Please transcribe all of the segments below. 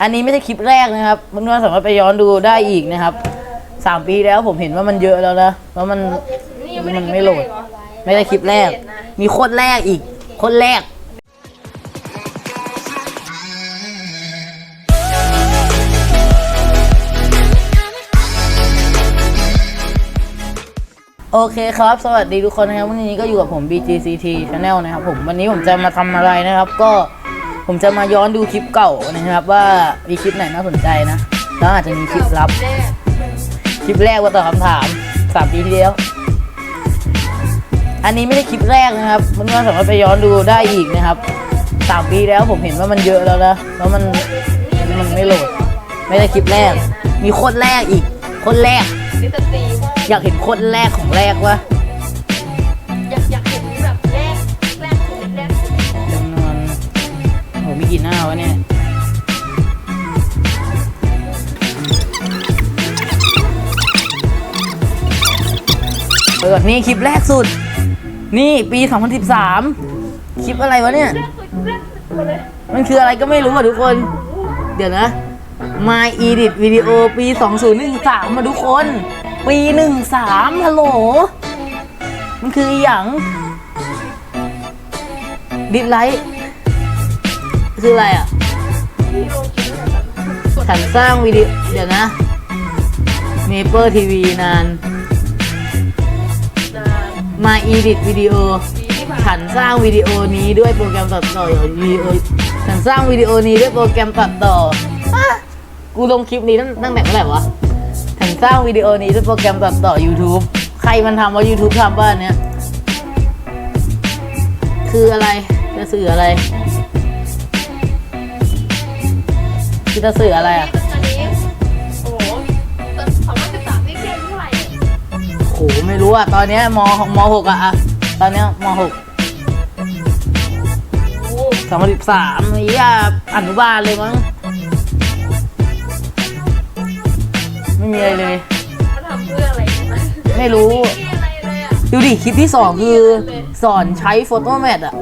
อันนี้ไม่ใช่คลิปแรกนะครับเพื่อนๆสามารถไปย้อนดูได้อีกนะครับสามปีแล้วผมเห็นว่ามันเยอะแล้วนะเพราะมันนี่ยังไม่มัได้นไม่โหลด ไม่ได้คลิปแรก มีโคตรแรกอีกโคตรแรกโอเคครับ สวัสดีทุกคนนะครับ วันนี้ก็อยู่กับผม BGCT Channel นะครับผม วันนี้ผมจะมาทำอะไรนะครับ ก็ ผมจะมาย้อนดูคลิปเก่านะครับ ว่ามีคลิปไหนน่าสนใจนะแล้วอาจจะมีคลิปลับ คลิปแรกว่าตอบคำถามสามปีที่แล้ว อันนี้ไม่ใช่คลิปแรกนะครับเพื่อนๆสามารถไปย้อนดูได้อีกนะครับสามปีแล้วผมเห็นว่ามันเยอะแล้วนะแล้วมันมันไม่โหลด ไม่ได้คลิปแรก มีโคตรแรกอีกโคตรแรก อยากเห็นโคตรแรกของแรกวะ กี่หน้าวะเนี่ยเปิดนี่คลิปแรกสุด นี่ปี 2013 คลิปอะไรวะเนี่ย มันคืออะไรก็ไม่รู้อะทุกคน เดี๋ยวนะ My Edit Video ปี 2013 มาทุกคน ปี 13ฮัลโหล มันคืออย่างดิสไลท์ คืออะไรอะ ฉันสร้างวิดีโอเดี๋ยวนะ Maple TV นานนาน My Edit Video ปีที่ผ่านฉันสร้างวิดีโอนี้ด้วยโปรแกรมตัดต่อวิดีโอฉันสร้างวิดีโอนี้ด้วยโปรแกรมตัดต่อ กูลงคลิปนี้ตั้งตั้งแต่เมื่อไหร่วะ ฉันสร้างวิดีโอนี้ด้วยโปรแกรมตัดต่อ YouTube ใครมันทำว่า YouTube ทำบ้านเนี้ย คืออะไรจะสื่ออะไร คือจะสื่ออะไรอะอันนี้โอ้โหตอนสองพันสิบสามนี่เรียนเท่าไหร่โหไม่รู้อะ ตอนเนี้ยมมหกอะอะตอนเนี้ยมหกโอ้สองพันสิบสามนี่อะอนุบาลเลยมั้ง ไม่มีอะไรเลยเขาทำเพื่ออะไรนะไม่รู้ ไม่มีอะไรเลยอะดูดิคลิปที่สองคือสอนใช้โฟโต้แมทอะ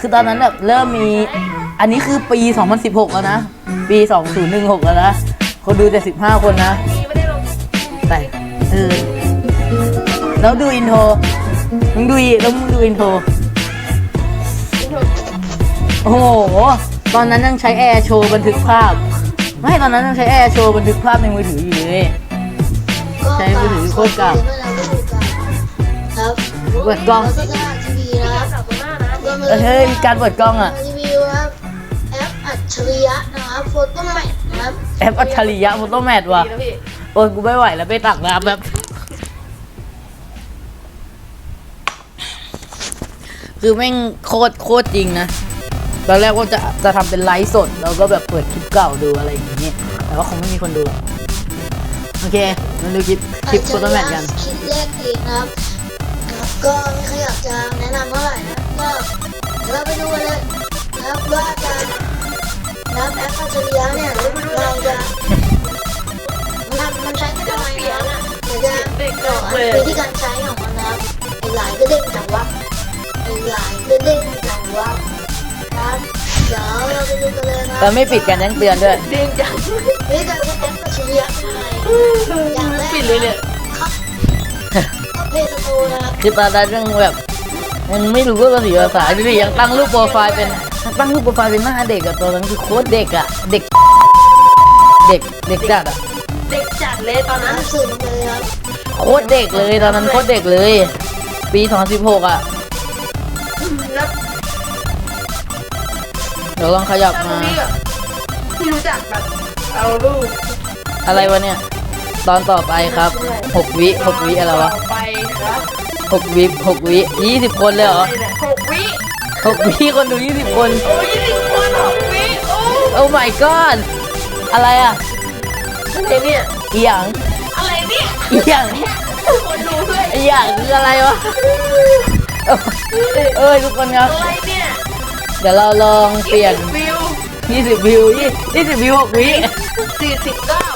คือตอนนั้นแบบเริ่มมีอั นนี้คือปี 2016 แล้วนะ ปี 2016 แล้วนะ คนดูแต่15 คนนะมีไม่ได้ลงแต่เออแล้วดูอินโทรมึงดูอีแล้วมึงดูอินโทรอินโทรโอ้โห ตอนนั้นยังใช้แอร์โชว์บันทึกภาพ ไม่ตอนนั้นยังใช้แอร์โชว์บันทึกภาพในมือถืออยู่เลย ใช้มือถือโคตรเก่าครับเปิดกล้องแล้วก็สถานทีวีมีนะคการรับสับตรงหน้านะก็มีเฮ้ยการเปิดกล้องอะ ฉริยะนะครับโฟโต้แมทนะครับแอปอัจฉริยะโฟโต้แมทว่ะ ดีนะพี่โอ้ยกูไม่ไหวแล้วไปตักน้ำแบบ คือแม่งโคตรโคตรจริงนะ ตอนแรกว่าจะจะทำเป็นไลฟ์สด แล้วก็แบบเปิดคลิปเก่าดูอะไรอย่างเงี้ยแต่ว่าคงไม่มีคนดูหรอกโอเคมาดูคลิปคลิปโฟโต้แมทกัน คลิปแรกเองนะครับครับก็ไม่ค่อยอยากจะแนะนำเท่าไหร่นะก็เดี๋ยวเราไปดูกันเลยนะครับว่าการ นะครับแอปอัจฉริยะเนี่ยเราจะมันทำมันใช้กันยังไงนะครับเดี๋ยวจะสอนวิธีการใช้ของมันนะครับไอ้หลายก็เด้งจังวะไอ้หลายก็เด้งจังวะครับเดี๋ยวเราไปดูกันเลยนะแต่ไม่ปิดการแจ้งเตือนด้วยเด้งจังวิธีการใช้แอปอัจฉริยะเป็นไงอย่างแรกปิดเลยเนี่ยครับเข้าเพจสตูนะครับคือตอนนั้นยังแบบยังไม่รู้ว่าภาษีภาษาดูดิยังตั้งรูปโปรไฟล์เป็นยัง ตั้งรูปโปรไฟล์เป็นหน้าเด็กอะตอนนั้นคือโคตรเด็กอะเด็ก เด็กเด็กจัดอะเด็กจัดเลยตอนนั้นอ่านสื่อลงไปเลยครับโคตรเด็กเลยตอนนั้นโคตรเด็กเลย ปี2016อะแล้วเดี๋ยวลองขยับตอนมานี้แบบที่รู้จักแบบเอารูปอะไรวะเนี่ย ตอนต่อไปครับ6วิ6วิอะไรวะต่ไปครับ6วิ6วิ20คนเลยเหรอเนี่ย หกวิ6วิคนดู20คน โอ้ยยี่สิบคนหกวิโอ้โอ้ my god อะไรอะอะไรเนี่ยอีหยังอะไรเนี่ยอีหยังคนดูด้วยอีหยังคืออะไรวะเอ้ยทุกคนครับอะไรเนี่ยเดี๋ยวเราลองเปลี่ยนวิว20วิว20 20วิว6วิสี่สิบเก้า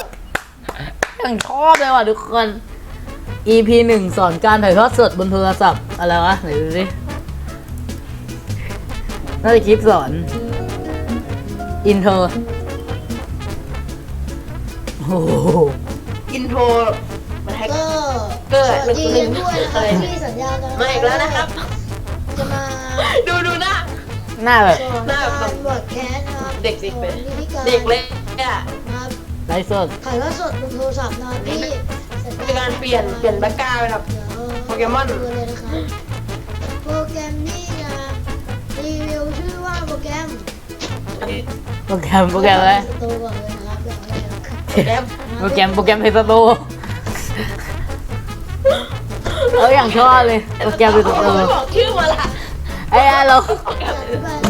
อย่างชอบเลยว่ะทุกคน EP หนึ่งสอนการถ่ายทอดสดบนโทรศัพท์อะไรวะไหนดูสิ น่าจะคลิปสอน อินเทอร์โอ้โหอินโทรมันแฮกก็เกิดสวัสดีหนึ่กันงด้วยนะครับอะไรที่สัญญากันมาอีกแล้วนะครับ จะมาดูดูหน้า หน้าแบบสอนหน้าแบบการบอดแคสต์นะครับเด็กสิสอนเป็นวิธีการเด็กเล็กอะนะครับไลฟ์สดถ่ายทอดสดบนโทรศัพท์นะครับที่สัญญมีการเปลี่ยนเปลี่ยนแบ็กกราวด์ครับเดี๋ยวโปเกมอนดูเลยนะครับโปรแกรมนี้จะ รีวิวชื่อว่าโปรแกรมโปรแกรมโปรแกรมอะไร ตัวก่อนเลยนะครับเดี๋ยวอะไรนะครับแก้มโปรแกรมโปรแกรมเพจโตเอออย่างชอบเลยโปรแกรมเพจโตไม่บอกชื่อมาละไอ้อะเรา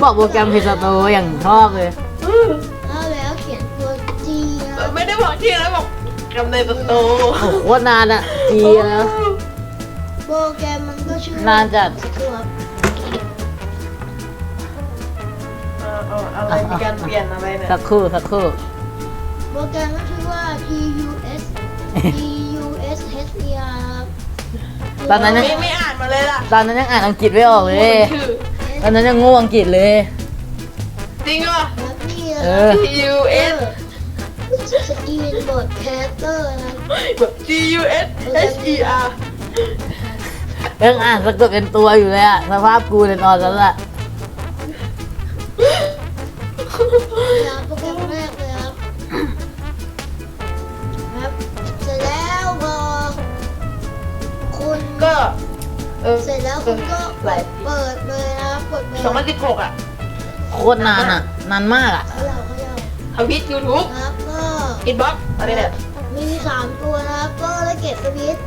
บอกโปรแกรมเพจโตอย่างชอบเลยเอาแล้วเขียนตัว G นะครับไม่ได้บอกชื่อแล้วบอกกำเนิดโตโอ้โหโคตรนานอะจีแล้วโปรแกรมมันก็ชื่อนานจัดตั อะไรมีการเปลี่ยนอะไรเนี่ยสักครู่สักครู่โปรแกรมก็ชื่อว่า P U S P U S H E R ครับตอนนั้นยังไม่ไม่อ่านมาเลยล่ะตอนนั้นยังอ่านอังกฤษไม่ออกเลย ชื่อตอนนั้นยังงูอังกฤษเลย จริงเหรอครับนี่นะอ T U S สกรีนบอร์ดแคสเตอร์นะครับแบบ T U S H E R ยังอ่านสะกดเป็นตัวอยู่เลยอะสภาพกูในตอนนั้นอะนะ เออเสร็จแล้วคุณก็กดเปิดเลยนะครับกดเปิดสองพันสิบหกอะโคตรนานอะนานมากอะเขย่าเขย่าทวิตยูทูบครับก็อินบ็อกอะไรเนี่ยมีสามตัวนะครับก็ได้เก็บสวิตช์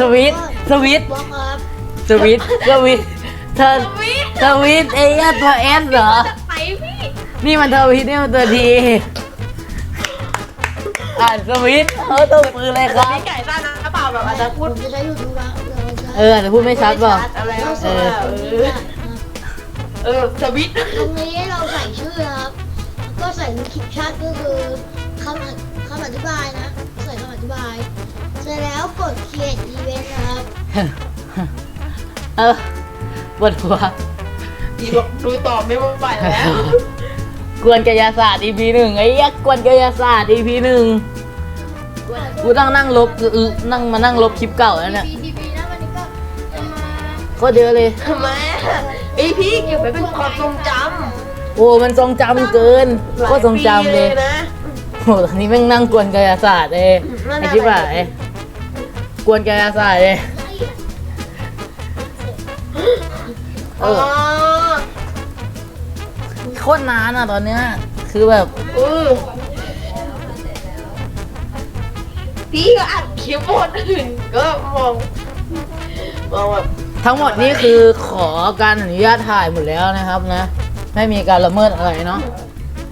สวิตช์สวิตช์บล็อกครับสวิตช์สวิตช์เธอทวิตสวิตช์ไอ้เหี้ยตัวเอสเหรอไหนพี่นี่มันทวิตนี่มันตัวทีอ่านสวิตช์เขาตบมือเลยครับมีไก่ต้านนะเปล่าแบบอาจจะพูผดมจะใช้ยูทูบครับเราจะ เอออาจจะพูดไม่ชัดเปล่าอะไรเราวะสเออนอตรงนี้เออได้นะครับเออทวิตตรงนี้เราใส่ชื่อนะครับ ก็ใส่ในคลิปชัดก็คือคำอคำอธิบายนะ ใส่คำอธิบาย เสร็จแล้วกด create event นะครับ เออปวดหัวอีบอกดูตอบไม่ไหวแล้ว กวนกายศาสตร์ EP หนึ่งไอ้ยักษ์กวนกายศาสตร์ EP หนึ่งกูต้องนั่งลบนั่งมานั่งลบคลิปเก่าแล้วเนี่ยที โคตรเยอะเลยทำไมไอพี่เก็บไว้เป็นความทรงจโอ้มันทรงจำเกินำหลายโคตรทรงจำเลยปีนะ โอ้ตอนนี้แม่งนั่งกวนกายศาสตร์เองไอ้ที่บ่ายกวนกายศาสตร์เลยเออ๋ออโคตรนานอะตอนเนี้ยคือแบบเออพี่ก็อัดคลิปบทอื่นก็มองมองแบบ ทั้งหมดนี้คือขอการอนุญาตถ่ายหมดแล้วนะครับนะ ไม่มีการละเมิดอะไรเนาะ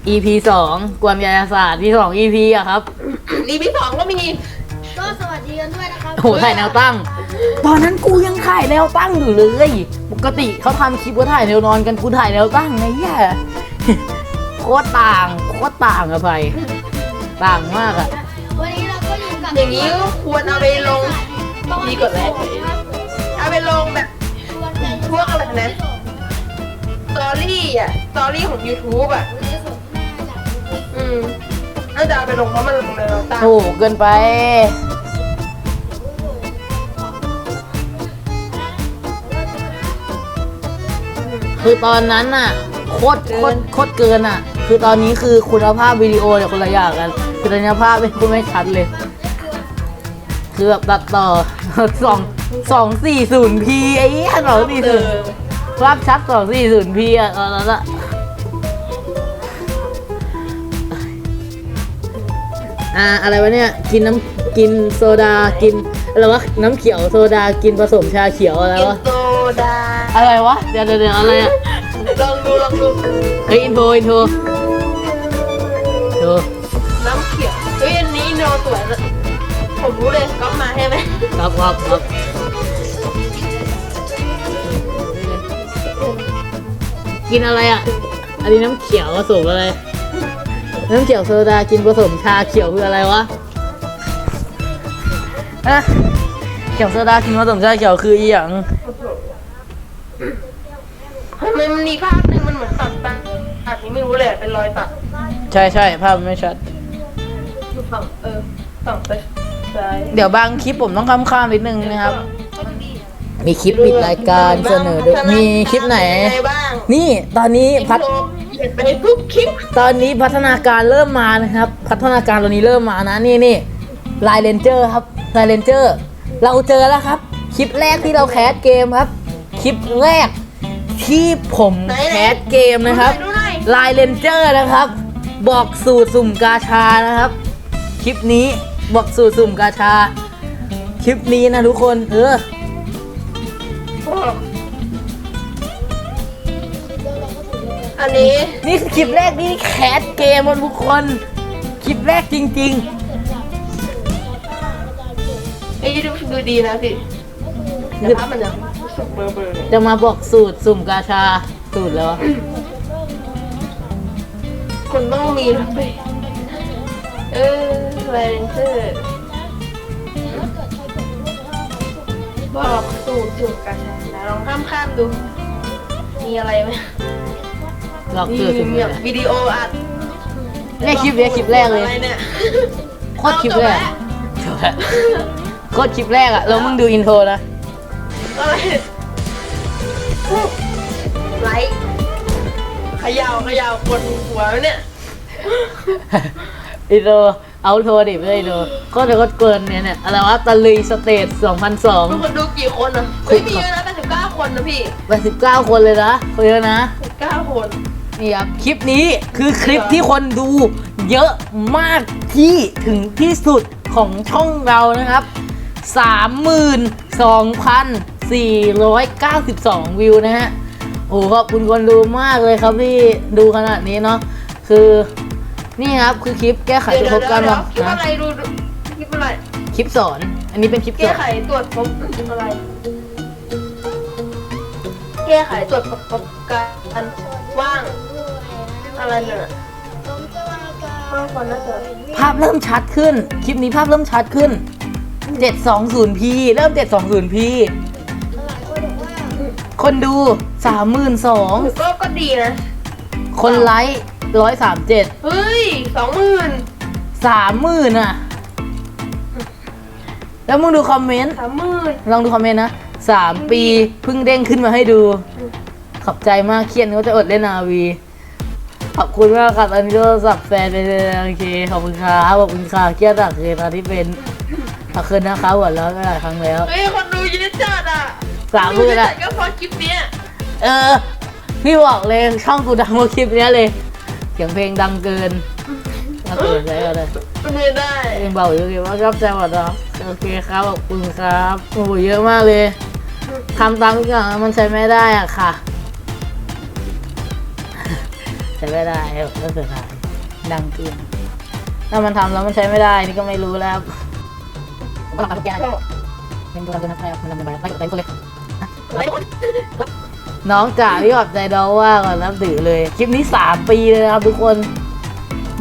EP สองกวนกายศาสตร์ที่สอง EP อะครับ รีพีสองก็มี ก็สวัสดีกันด้วยนะครับ โอ้โหถ่ายแนวตั้ง ตอนนั้นกูยังถ่ายแนวตั้งอยู่เลย ปกติเขาทำคลิปก็ถ่ายแนวนอนกันกูถ่ายแนวตั้งไงแย่โคตรต่างโคตรต่างอะไป ต่างมากอะวันนี้เราก็อยู่กับอย่างนี้ก็ควรเอาไปลงดีกว่าแรก เอาไปลงแบบพวกอะไรนะสตอรี่อะสตอรี่ของ YouTube อะ อืมน่าจะเอาไปลงเพราะมันลงในเราตั้งโอ้โหเกินไป คือตอนนั้นน่ะโคตรโคตรโคตรเกินอะ คือตอนนี้คือคุณภาพวิดีโอเนี่ยคนละอย่างกันคือคุณภาพไม่คุณไม่ชัดเลย คือแบบตัดต่อ สอง สองสี่ศูนย์พีไอ้เหี้ยสองสี่ศูนย์ภาพชัดสองสี่ศูนย์พีอะตอนนั้นอะอ่าอะไรวะเนี่ย กินน้ำกินโซดากินอะไรวะน้ำเขียวโซดากินผสมชาเขียวอะไรกินวะโซดาอะไรวะเดี๋ยวเดี๋ยวเดี๋ยวอะไรอะลองดูลองดูเฮ้ยอินโทรอินโทรโทรน้ำเขียวเฮ้ยอันนี้โนสวยนะผมรู้เลยก๊อปมาใช่ไหมครับครับครับ กินอะไรอะ อันนี้น้ำเขียวผสมอะไร น้ำเขียวโซดากินผสมชาเขียวคืออะไรวะอะเขียวโซดากินผสมชาเขียวคืออีหยังทำไมมันมีภาพหนึ่งมันเหมือนตัดตัดตัดนี้ไม่รู้เลยเป็นรอยตัดใช่ใช่ภาพไม่ชัด อยู่ฝั่งเออฝั่งไปซ้ายเดี๋ยวบางคลิปผมต้องข้ามข้ามๆนิดนึงนะครับก็ดี มีคลิปปิดรายการเสนอด้วยมีคลิปไหนเป็นยังไงบ้างนี่ตอนนี้พัฒอินโทรเปลี่ยนไปทุกคลิปตอนนี้พัฒนาการเริ่มมานะครับ พัฒนาการตอนนี้เริ่มมานะนี่นี่ลายเลนเจอร์ครับลายเลนเจอร์เราเจอแล้วครับ คลิปแรกที่เราแคสเกมครับ คลิปแรกที่ผมแคสเกมนะครับ ดูหน่อยลายเลนเจอร์นะครับ บอกสูตรสุ่มกาชานะครับ คลิปนี้บอกสูตรสุ่มกาชา คลิปนี้นะทุกคน เออ อันนี้นี่คือคลิปแรกที่แคสเกมมันทุกคน คลิปแรกจริงไอ้ยดูดูดีนะพี่แต่ภาพมันจะรู้สึกเบลอๆเนี่ยๆจะมาบอกสูตรสุ่มกาชาสูตรแล้วคนต้องมีนะพี่เออแรนเจอร์บอกสูตรจุดกันนะ ลองข้ามข้ามๆดู มีอะไรไหมหลอกมีสูตรสุ่มแบกาบชาวิดีโออัดเนี่ยคลิปเนี้ยคลิปแรกเลย อะไรเนี่ยโคตรคลิปแรกจบแล้วโคตรคลิปแรกอะแล้วมึงดูอินโทรนะ อะไรไลค์เขยาวขยาวกดหัวไว้เนี่ยอินโทรเอาโทรดิไม่ได้อินโทรก็จะก็เกินเนี่ยเนี่ยอะไรวะตะลุยสเตจทุก2002คนดูกี่คนอะเฮ้ยมีเยอะนะ 89คนนะพี่89คนเลยนะคนเยอะนะ9คนนี่นี่ครับคลิปนี้คือคลิปที่คนดูเยอะมากที่ถึงที่สุดของช่องเรานะครับ 32,492 วิวนะฮะ โอ้ขอบคุณคนดูมากเลยครับที่ดูขนาดนี้เนาะ คือนี่ครับคือคลิปแก้ไขเดี๋ยวตัวเดี๋พยวบเดี๋กัยนวเนาะคลิปนะอะไรดูดูคลิปอะไร คลิปสอน อันนี้เป็นคลิปสแก้อนไขตรวจพบคลิปอะไร แก้ไขตรวจพบการว่างอะไรเนี่ยว่างคนน่าจะภาพเริ่มชัดขึ้น คลิปนี้ภาพเริ่มชัดขึ้น 720p เริ่ม 720p คนดู32,000ก็ก็ดีนะ คนไลค์137 เฮ้ยสองหมื่น30,000อะ แล้วมึงดูคอมเมนต์สามหมื่นลองดูคอมเมนต์นะ 3ปีเพิ่งเด้งขึ้นมาให้ดู ขอบใจมากเครียดก็จะอดเล่นนาวี ขอบคุณมากครับอันนี้โทรศัพท์แฟนไปเลยโอเคขอบคุณครับขอบคุณค่ะเครียดหนักเลยตอนที่เป็นถักคืนนะคะหัวเราะก็หลายครั้งแล้วเฮ้ยคนดูเยอะจัดอะสามหมื่นอะดูเยจัดก็เพราะคลิปเนี้ยเออพี่บอกเลยช่องกูดังกว่าคลิปเนี้ยเลยเสียงเพลงดังเกินถ้าเกิดใช้ก็ได้ไม่ได้เพลงเบาอยู่เลยว่าชอบใจหมดเนาะโอเคครับขอบคุณครับโอ้โหเยอะมากเลย ทำตามทุกอย่างแล้วมันใช้ไม่ได้อะค่ะ ใช้ไม่ได้ก็เสียดายดังเกินถ้ามันทำแล้วมันใช้ไม่ได้นี่ก็ไม่รู้แล้วครับผมก็ทำทุกอย่างเป็นตัวกันนะครับมันทำเป็นแบบไล่ไล่ตัวเลยน้องจ๋าพี่ขอบใจน้องว่าก่อนนับถือเลย คลิปนี้สามปีเลยนะครับทุกคน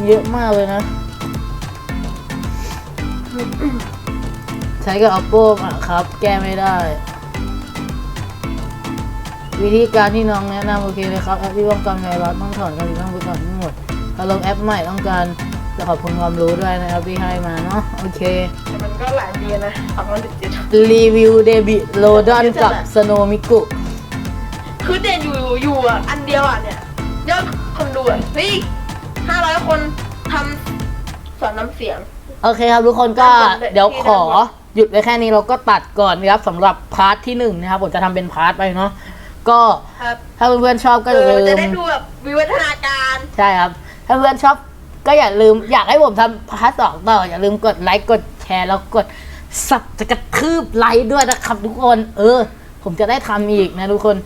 เยอะมากเลยนะ ใช้กับ oppo อะครับ แก้ไม่ได้ วิธีการที่น้องแนะนำโอเคเลยครับแอปที่ป้องกันไวรัสต้องถอนการติดตั้งไปก่อนทั้งหมดถ้าลงแอปใหม่ต้องการจะขอบคุณความรู้ด้วยนะครับที่ให้มาเนาะโอเค แต่มันก็หลายปีนะสองพันสิบเจ็ดรีวิวเดบิโลดอนกับสโนมิกุคือเด่นอยู่อยู่อะอันเดียวอะเนี่ยยอดคนดูอะเฮ้ยห้าร้อยคนทำสอนน้ำเสียง โอเคครับทุกคนก็ด้านบนเดี๋ยวขอด้านบหยุดไว้แค่นี้เราก็ตัดก่อนนะครับสำหรับพาร์ทที่หนึ่งนะครับผมจะทำเป็นพาร์ทไปเนาะ ก็ครับถ้าเพื่อนๆชอบก็เออย่าอลืจะมได้ดูแบบวิวัฒนาการ ใช่ครับ ถ้าเพื่อนชอบก็อย่าลืม อยากให้ผมทำพาร์ทสองต่อ อย่าลืมกดไลค์กดแชร์แล้วกดสับจะกระทืบไลค์ด้วยนะครับทุกคน เออ ผมจะได้ทำอีกนะทุกคน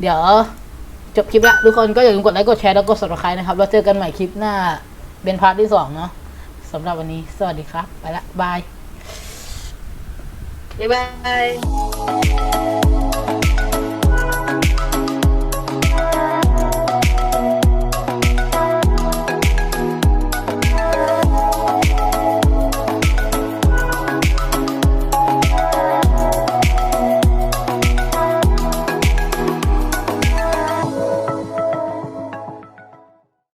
เดี๋ยว จบคลิปละทุกคนก็อย่าลืมกดไลค์กดแชร์แล้วกด subscribe นะครับ แล้วเจอกันใหม่คลิปหน้าเป็นพาร์ทที่สองเนาะสำหรับวันนี้ สวัสดีครับ ไปละบาย บ๊ายบาย